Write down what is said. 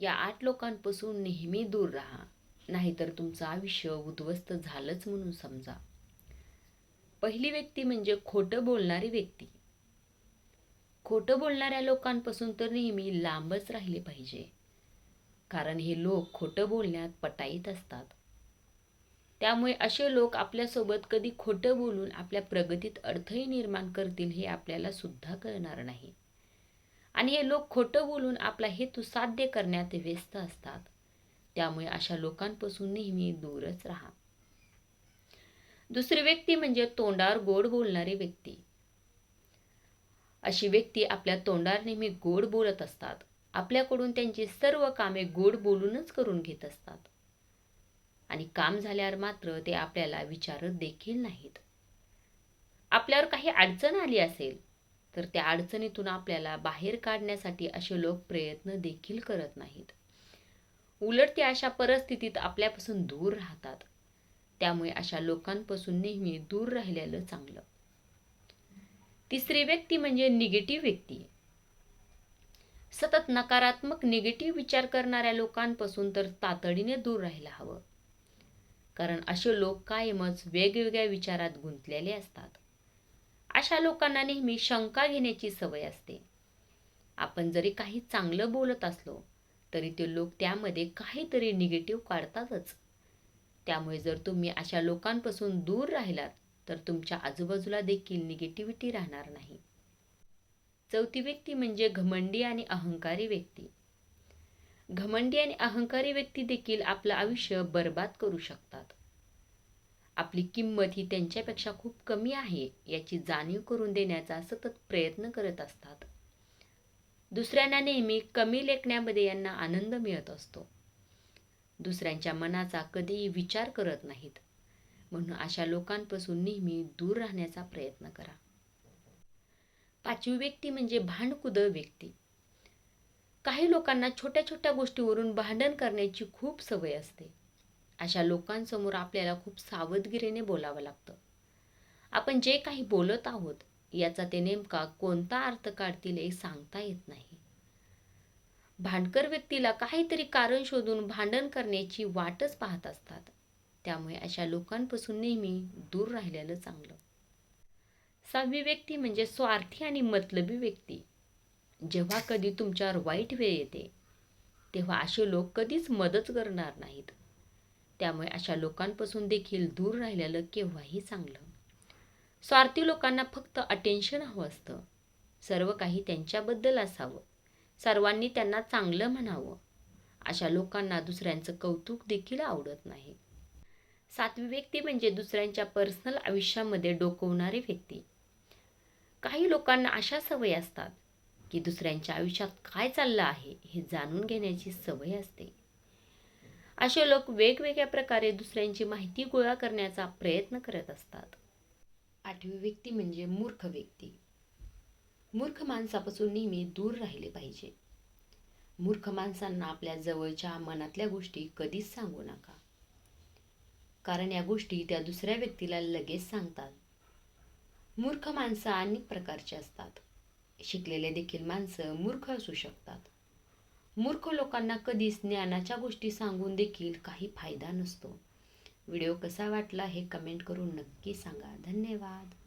या आठ लोकांपासून नेहमी दूर राहा. नाहीतर तुमचं आयुष्य उद्ध्वस्त झालंच म्हणून समजा. पहिली व्यक्ती म्हणजे खोटं बोलणारी व्यक्ती. खोटं बोलणाऱ्या लोकांपासून तर नेहमी लांबच राहिले पाहिजे. कारण हे लोक खोटं बोलण्यात पटाईत असतात. त्यामुळे असे लोक आपल्यासोबत कधी खोटं बोलून आपल्या प्रगतीत अडथळे निर्माण करतील हे आपल्याला सुद्धा कळणार नाही. आणि हे लोक खोटं बोलून आपला हेतू साध्य करण्यात व्यस्त असतात. त्यामुळे अशा लोकांपासून नेहमी दूरच राहा. दुसरी व्यक्ती म्हणजे तोंडावर गोड बोलणारी व्यक्ती. अशी व्यक्ती आपल्या तोंडावर नेहमी गोड बोलत असतात. आपल्याकडून त्यांची सर्व कामे गोड बोलूनच करून घेत असतात. आणि काम झाल्यावर मात्र ते आपल्याला विचारत देखील नाहीत. आपल्यावर काही अडचण आली असेल तर त्या अडचणीतून आपल्याला बाहेर काढण्यासाठी असे लोक प्रयत्न देखील करत नाहीत. उलट ते अशा परिस्थितीत आपल्यापासून दूर राहतात. त्यामुळे अशा लोकांपासून नेहमी दूर राहिलेलं चांगलं. तिसरी व्यक्ती म्हणजे निगेटिव्ह व्यक्ती. सतत नकारात्मक निगेटिव्ह विचार करणाऱ्या लोकांपासून तर तातडीने दूर राहायला हवं. कारण असे लोक कायमच वेगवेगळ्या विचारात गुंतलेले असतात. अशा लोकांना नेहमी शंका घेण्याची सवय असते. आपण जरी काही चांगलं बोलत असलो तरी ते लोक त्यामध्ये काहीतरी निगेटिव्ह काढतातच. त्यामुळे जर तुम्ही अशा लोकांपासून दूर राहिलात तर तुमच्या आजूबाजूला देखील निगेटिव्हिटी राहणार नाही. चौथी व्यक्ती म्हणजे घमंडी आणि अहंकारी व्यक्ती. घमंडी आणि अहंकारी व्यक्ती देखील आपलं आयुष्य बर्बाद करू शकतात. आपली किंमत ही त्यांच्यापेक्षा खूप कमी आहे याची जाणीव करून देण्याचा सतत प्रयत्न करत असतात. दुसऱ्यांना नेहमी कमी लेखण्यामध्ये यांना आनंद मिळत असतो. दुसऱ्यांच्या मनाचा कधीही विचार करत नाहीत. म्हणून अशा लोकांपासून नेहमी दूर राहण्याचा प्रयत्न करा. पाचवी व्यक्ती म्हणजे भांडकुद व्यक्ती. काही लोकांना छोट्या छोट्या गोष्टीवरून भांडण करण्याची खूप सवय असते. अशा लोकांसमोर आपल्याला खूप सावधगिरीने बोलावं लागतं. आपण जे काही बोलत आहोत याचा ते नेमका कोणता अर्थ काढतील हे सांगता येत नाही. भांडकर व्यक्तीला काहीतरी कारण शोधून भांडण करण्याची वाटच पाहत असतात. त्यामुळे अशा लोकांपासून नेहमी दूर राहिलेलं चांगलं. सहावी व्यक्ती म्हणजे स्वार्थी आणि मतलबी व्यक्ती. जेव्हा कधी तुमच्यावर वाईट वेळ येते तेव्हा असे लोक कधीच मदत करणार नाहीत. त्यामुळे अशा लोकांपासून देखील दूर राहिलेलं केव्हाही चांगलं. स्वार्थी लोकांना फक्त अटेन्शन हवं असतं. सर्व काही त्यांच्याबद्दल असावं. सर्वांनी त्यांना चांगलं म्हणावं. अशा लोकांना दुसऱ्यांचं कौतुक देखील आवडत नाही. सातवी व्यक्ती म्हणजे दुसऱ्यांच्या पर्सनल आयुष्यामध्ये डोकवणारी व्यक्ती. काही लोकांना अशा सवय असतात की दुसऱ्यांच्या आयुष्यात काय चाललं आहे हे जाणून घेण्याची सवय असते. असे लोक वेगवेगळ्या प्रकारे दुसऱ्यांची माहिती गोळा करण्याचा प्रयत्न करत असतात. आठवी व्यक्ती म्हणजे मूर्ख व्यक्ती. मूर्ख माणसापासून नेहमी दूर राहिले पाहिजे. मूर्ख माणसांना आपल्या जवळच्या मनातल्या गोष्टी कधीच सांगू नका. कारण या गोष्टी त्या दुसऱ्या व्यक्तीला लगेच सांगतात. मूर्ख माणसं अनेक प्रकारची असतात. शिकलेले देखील माणसं मूर्ख असू शकतात. मूर्ख लोकांना कधीच ज्ञानाच्या गोष्टी सांगून देखील काही फायदा नसतो. व्हिडिओ कसा वाटला हे कमेंट करून नक्की सांगा. धन्यवाद.